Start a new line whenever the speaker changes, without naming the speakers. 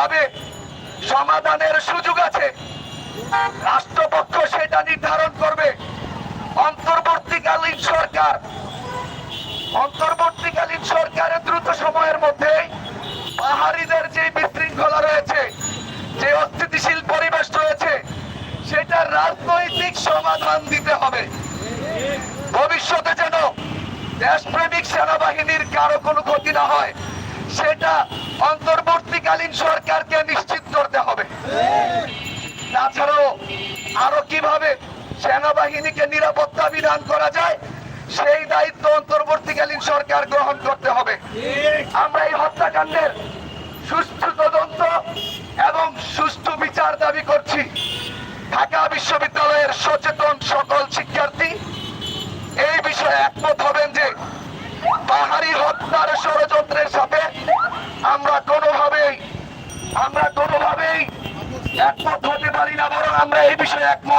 কীভাবে সমাধানের সুযোগ আছে। রাষ্ট্রপক্ষ সেটা নির্ধারণ করবে। অন্তর্বর্তীকালীন সরকার। অন্তর্বর্তীকালীন সরকারের দ্রুত সময়ের মধ্যে পাহাড়িদের যে বিশৃঙ্খলা রয়েছে, যে অস্থিতিশীল পরিবেশ রয়েছে, সেটার রাজনৈতিক সমাধান দিতে হবে। ভবিষ্যতে যেন দেশপ্রেমিক সেনাবাহিনীর কারও কোনো ক্ষতি না হয়, সেটা অন্তর্বর্তীকালীন সরকারকে নিশ্চিত করতে হবে। তাছাড়াও আরও কীভাবে সেনাবাহিনীকে নিরাপত্তা বিধান করা যায়, সেই দায়িত্ব অন্তর্বর্তীকালীন সরকার গ্রহণ করতে হবে। আমরা এই হত্যাকাণ্ডের সুষ্ঠু তদন্ত এবং সুষ্ঠু বিচার দাবি করছি। ঢাকা বিশ্ববিদ্যালয়ের সচেতন সকল শিক্ষার্থী এই বিষয়ে একমত হবেন একমত হতে পারি না বরং আমরা এই বিষয়ে একমত।